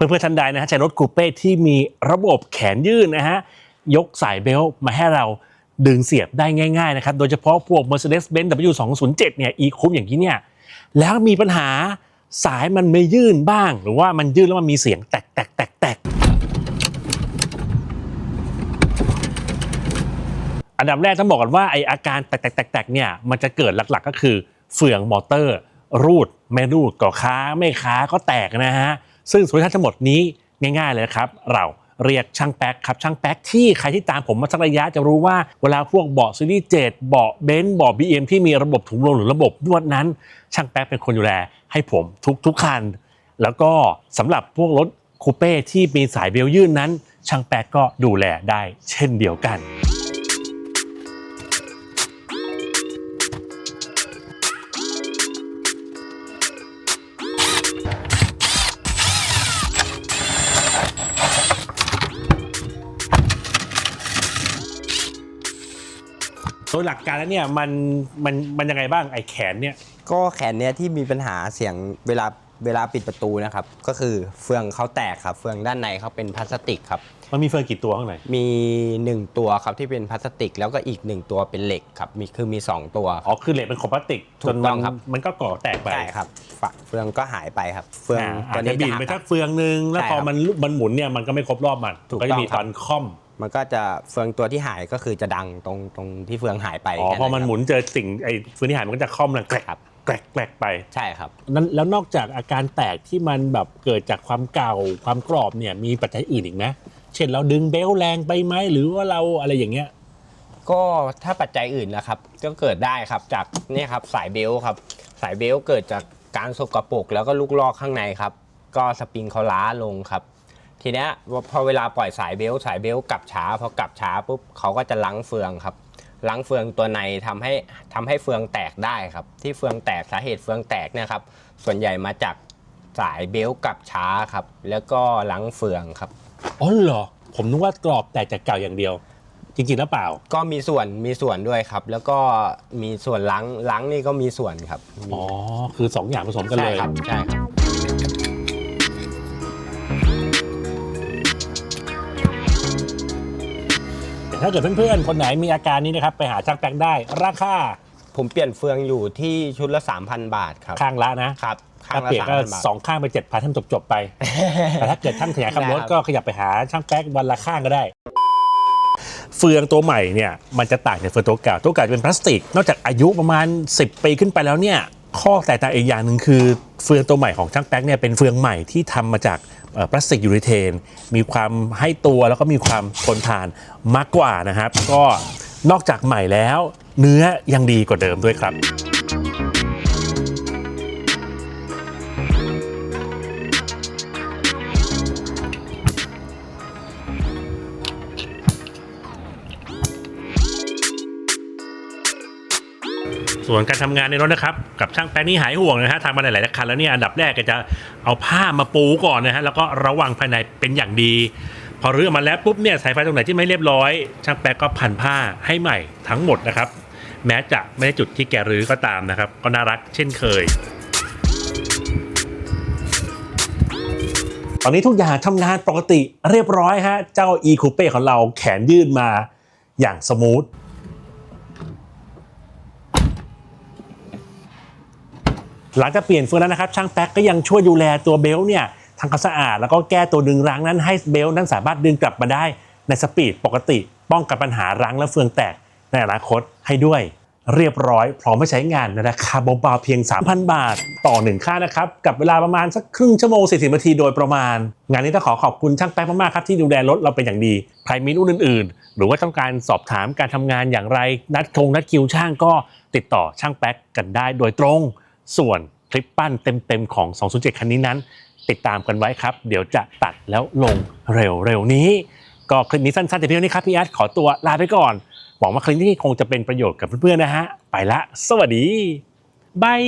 พื่อนๆท่านใดนะฮะใช้รถคูเป้ที่มีระบบแขนยื่นนะฮะยกสายเบลต์มาให้เราดึงเสียบได้ง่ายๆนะครับ โดยเฉพาะพวก Mercedes-Benz W207 เนี่ย e c o u p อย่างนี้เนี่ยแล้วมีปัญหาสายมันไม่ยื่นบ้าง หรือว่ามันยื่นแล้วมันมีเสียงแตกแตกแตกแตกอันดับแรกต้องบอกก่อนว่าไออาการแตกแตกแตกแตกเนี่ยมันจะเกิดหลักๆก็คือเฟืองมอเตอร์ รูด ไม่รูดก็ค้าไม่ค้าก็แตกนะฮะ ซึ่งสมมติทั้งหมดนี้ง่ายๆเลยครับ เราเรียกช่างแป๊กครับช่างแป๊กที่ใครที่ตามผมมาสักระยะจะรู้ว่าเวลาพวกเบาะซีรีส์เจ็ดเบาะเบนซ์เบาะบีเอ็มที่มีระบบถุงลมหรือระบบนวดนั้น ช่างแป๊กเป็นคนดูแลให้ผมทุกทุกคัน แล้วก็สำหรับพวกรถคูเป้ที่มีสายเบลยื่นนั้น ช่างแป๊กก็ดูแลได้เช่นเดียวกัน โดยหลักการแล้วเนี่ยมันมันมันยังไงบ้างไอ้แขนเนี่ย ก็แขนเนี้ยที่มีปัญหาเสียงเวลาเวลาปิดประตูนะครับ ก็คือเฟืองเขาแตกครับ เฟืองด้านในเขาเป็นพลาสติกครับ มันมีเฟืองกี่ตัวข้างในมี 1 ตัวครับที่เป็นพลาสติก แล้วก็อีก 1 ตัวเป็นเหล็กครับมีคือมี 2 ตัว อ๋อคือเหล็กเป็นขอบพลาสติกถูจกนต้มัอนงครับ มันก็ก่อแตกไปใช่ครับฝาเฟืองก็หายไปครับ เฟืองอ่าตัอาจวจะนี้บินจะหัไปกทักเฟืองหนึ่งแล้วใช่พอครับมันมันหมุนเนี่ยมันก็ไม่ครบรอบมันถูกก็จะมีต้องคตรัอบนค่อม มันก็จะเฟืองตัวที่หายก็คือจะดังตรงตรงที่เฟืองหายไปอ๋อแค่พอมันครับหมุนเจอสิ่งไอ้เฟืองที่หายมันก็จะค่อมแล้วแกรกครับแกรกแกรกไป ใช่ครับ นั้นแล้วนอกจากอาการแตกที่มันแบบเกิดจากความเก่าความกรอบเนี่ยมีปัจจัยอื่นอีกไหมเช่นเราดึงเบลต์แรงไปไหมหรือว่าเราอะไรอย่างเงี้ยก็ถ้าปัจจัยอื่นนะครับก็เกิดได้ครับจากเนี่ยครับสายเบลต์ครับ สายเบลต์เกิดจากการสกปรกแล้วก็ลูกลอกข้างในครับ ก็สปริงเขาล้าลงครับ ทีเนี้ยพอเวลาปล่อยสายเบลต์สายเบลต์กลับช้าพอกลับช้าปุ๊บเขาก็จะล้างเฟืองครับล้างเฟืองตัวในทำให้ทำให้เฟืองแตกได้ครับ ที่เฟืองแตกสาเหตุเฟืองแตกเนี่ยครับ ส่วนใหญ่มาจากสายเบลต์กลับช้าครับ แล้วก็ล้างเฟืองครับอ๋อเหรอผมนึกว่ากรอบแตกจากเก่าอย่างเดียว จริงๆแล้วเปล่า ก็มีส่วนมีส่วนด้วยครับ แล้วก็มีส่วนล้างล้างนี่ก็มีส่วนครับมีอ๋อคือ 2 อย่างผสมกันเลยใช่ครับใช่ครับ ถ้าเกิดเพื่อนๆ คนไหนมีอาการนี้นะครับ ไปหาช่างแป๊กได้ ราคาผมเปลี่ยนเฟืองอยู่ที่ชุดละ 3,000 บาทครับข้างละนะ ครับข้าถ้างละเปลี่ยนก็3,000บาท สองข้างไปเจ็ดพันท่านจบๆไป แต่ถ้าเกิดท่านขยายคำรถได้ครับ ก็ขยับไปหาช่างแป๊กวันละข้างก็ได้ เฟืองตัวใหม่เนี่ยมันจะต่างจากเฟืองตัวเก่าตัวเก่าจะเป็นพลาสติก นอกจากอายุประมาณ 10 ปีขึ้นไปแล้วเนี่ย ข้อแตกต่างอีกอย่างหนึ่งคือเฟืองตัวใหม่ของช่างแป๊กเนี่ยเป็นเฟืองใหม่ที่ทำมาจากพลาสติกยูริเทน มีความให้ตัวแล้วก็มีความทนทานมากกว่านะครับ ก็นอกจากใหม่แล้ว เนื้อยังดีกว่าเดิมด้วยครับ ส่วนการทำงานในรถนะครับ กับช่างแป๊กนี่หายห่วงนะฮะทำมาหลายๆคันแล้วเนี่ยอันดับแรกก็จะเอาผ้ามาปูก่อนนะฮะแล้วก็ระวังภายในเป็นอย่างดี พอรื้อมาแล้วปุ๊บเนี่ยสายไฟตรงไหนที่ไม่เรียบร้อย ช่างแป๊กก็พันผ้าให้ใหม่ทั้งหมดนะครับ แม้จะไม่ได้จุดที่แกรื้อก็ตามนะครับ ก็น่ารักเช่นเคยตอนนี้ทุกอย่างทำงานปกติเรียบร้อยฮะ เจ้า e c o u p e ของเราแขนยื่นมาอย่างสมูท หลังจากเปลี่ยนเฟืองแล้วนะครับช่างแป๊กก็ยังช่วยดูแลตัวเบลต์เนี่ยทำความสะอาด แล้วก็แก้ตัวดึงรั้งนั้นให้เบลต์นั้นสามารถดึงกลับมาได้ในสปีดปกติ ป้องกันปัญหารั้งและเฟืองแตกในอนาคตให้ด้วยเรียบร้อย พร้อมไปใช้งานในราคาเบาๆเพียง 3,000 บาท ต่อหนึ่งค่านะครับ กับเวลาประมาณสักครึ่งชั่วโมง 40 นาทีโดยประมาณ งานนี้ต้องขอขอบคุณช่างแป๊กมากๆครับที่ดูแลรถเราเป็นอย่างดีใครมีรุ่นอื่นๆ หรือว่าต้องการสอบถามการทำงานอย่างไร นัดคงนัดคิวช่างก็ติดต่อช่างแป๊กกันได้โดยตรง ส่วนคลิปปั้นเต็มๆของ 207 คันนี้นั้น ติดตามกันไว้ครับ เดี๋ยวจะตัดแล้วลงเร็วๆนี้ ก็คลิปนี้สั้นๆแต่เพียงเท่านี้ครับพี่อาร์ตขอตัวลาไปก่อน หวังว่าคลิปนี้คงจะเป็นประโยชน์กับเพื่อนๆนะฮะ ไปละ สวัสดีบาย